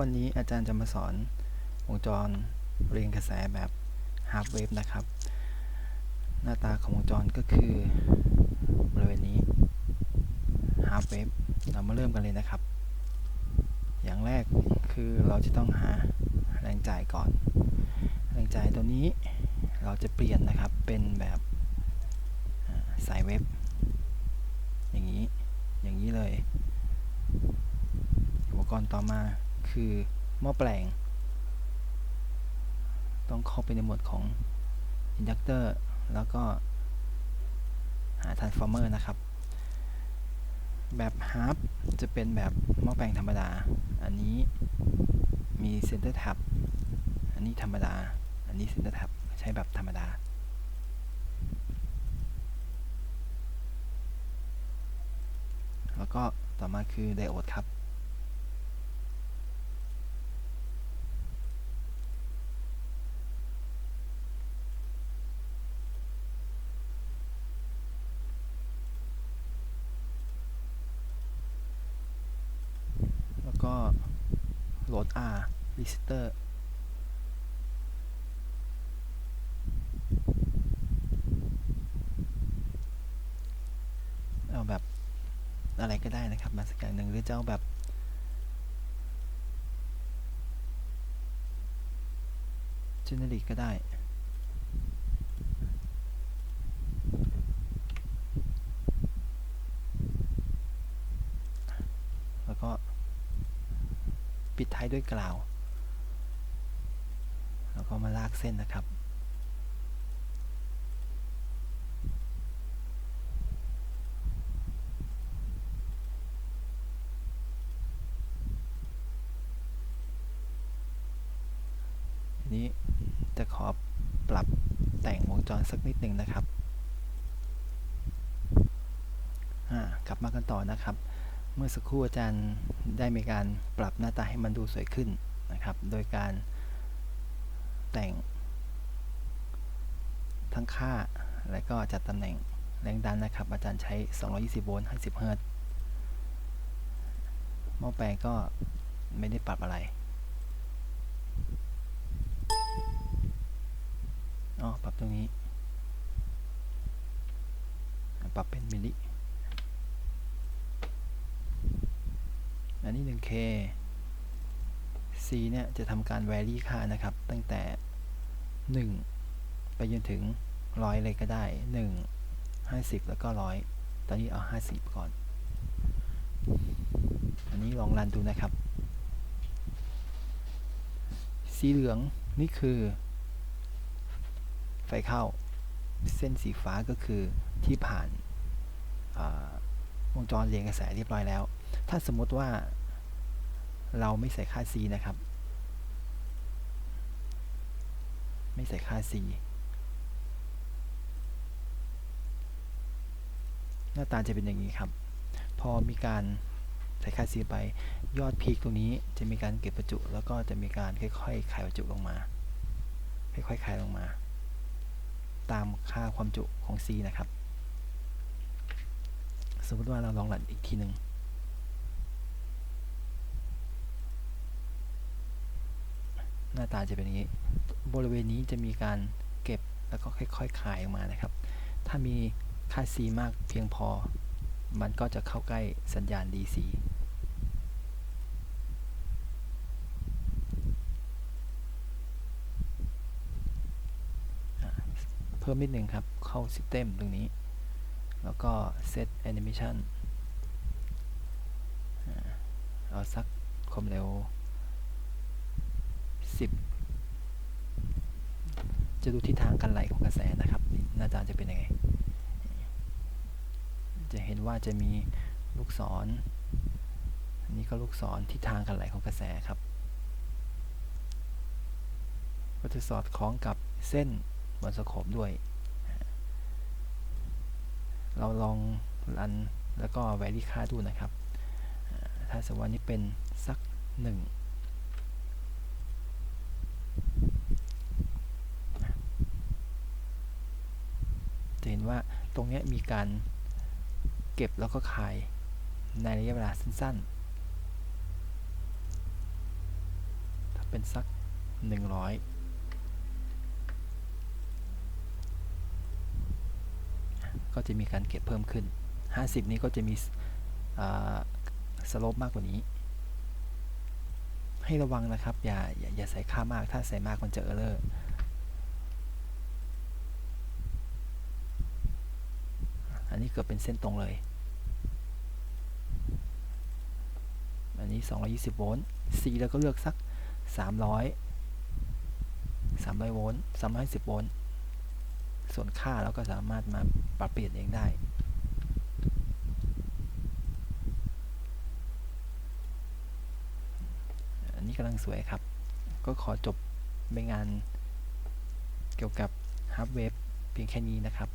วันนี้อาจารย์จะมาสอนวงจรเรียงกระแสแบบ half wave นะครับ หน้าตาของวงจรก็คือบริเวณนี้ half wave เรามาเริ่มกันเลยนะครับ อย่างแรกคือเราจะต้องหาแรงจ่ายก่อน แรงจ่ายตัวนี้เราจะเปลี่ยนนะครับเป็นแบบสายเวฟอย่างนี้อย่างนี้เลย อุปกรณ์ต่อมา คือหม้อแปลง ต้องเข้าไปในหมวดของอินดักเตอร์แล้วก็หา transformer นะครับ แบบฮาร์ปจะเป็นแบบหม้อแปลงธรรมดา อันนี้มี center tap อันนี้ธรรมดา อันนี้ center tap ใช้แบบธรรมดาแล้วก็ต่อมาคือไดโอดครับ ก็โหลด R resistor เอาแบบอะไรก็ได้นะครับ มาสักอย่างหนึ่งหรือจะเอาแบบเจเนริกก็ได้ แล้วก็ปิด ท้ายด้วยกล่าว แล้วก็มาลากเส้นนะครับทีนี้จะขอปรับแต่งวงจรสักนิดหนึ่งนะครับอ่ากลับมากันต่อนะครับ มื่อสักครู่อาจารย์ได้มีการปรับหน้าตาให้มันดูสวยขึ้นนะครับ โดยการแต่ง ทั้งค่าและก็จัดตำแหน่งแรงดันนะครับ อาจารย์ใช้ 220 โวลต์ 50 เฮิรตซ์หม้อแปลงก็ไม่ได้ปรับอะไรอ๋อปรับตรงนี้ ปรับเป็นมิลลิ นนี้ 1K C เนี่ยจะทำการ vary ค่านะครับ ตั้งแต่ 1 ไปจนถึง 100 เลยก็ได้ 1 50 แล้วก็ 100 ตอนนี้เอา 50 ก่อน อันนี้ลองรันดูนะครับ สีเหลืองนี่คือ ไฟเข้า เส้นสีฟ้าก็คือที่ผ่านวงจรเรียงกระแสเรียบร้อยแล้ว ถ้าสมมติว่า เราไม่ใส่ค่า C นะครับ ไม่ใส่ค่า C หน้าตาจะเป็นอย่างนี้ครับ พอมีการใส่ค่า C ไปยอดพีคตรงนี้จะมีการเก็บประจุ แล้วก็จะมีการค่อยๆคายประจุลงมา ค่อยๆคายลงมา ตามค่าความจุของ C นะครับ สมมติว่าเราลองรันอีกทีหนึ่ง น้าตาจะเป็นอย่างนี้ บริเวณนี้จะมีการเก็บแล้วก็ค่อยๆคายออกมานะครับ ถ้ามีค่า C มากเพียงพอ มันก็จะเข้าใกล้สัญญาณ DC เพิ่มนิดหนึ่งครับ เข้า System ตรงนี้ แล้วก็ Set Animation เอาสักความเร็ว 10 จะดูทิศทางการไหลของกระแสนะครับหน้าจาจะเป็นยังไง จะเห็นว่าจะมีลูกศรนนี้ก็ลูกศรทิศทางการไหลของกระแสครับ ก็จะสอดคล้องกับเส้นบนสโคปด้วย เราลองรันแล้วก็แวรี่ค่าดูนะครับ ถ้าสมมติว่านี้เป็นสัก 1 ว่าตรงนี้มีการเก็บแล้วก็คายในระยะเวลาสั้นๆ ถ้าเป็นสัก 100ก็จะมีการเก็บเพิ่มขึ้น 50 นี้ก็จะมีสโลปมากกว่านี้ ให้ระวังนะครับ อย่าอย่าอย่าใส่ค่ามาก ถ้าใส่มากมันจะเออร์เลอร์ อั นนี้เกือบเป็นเส้นตรงเลย อันนี้ 220 โวลต์ C แล้วก็เลือกสัก 300 300 โวลต์310โวลต์ ส่วนค่าเราก็สามารถมาปรับเปลี่ยนเองได้ อันนี้กำลังสวยครับ ก็ขอจบเป็นงานเกี่ยวกับฮาร์ดเวฟเพียงแค่นี้นะครับ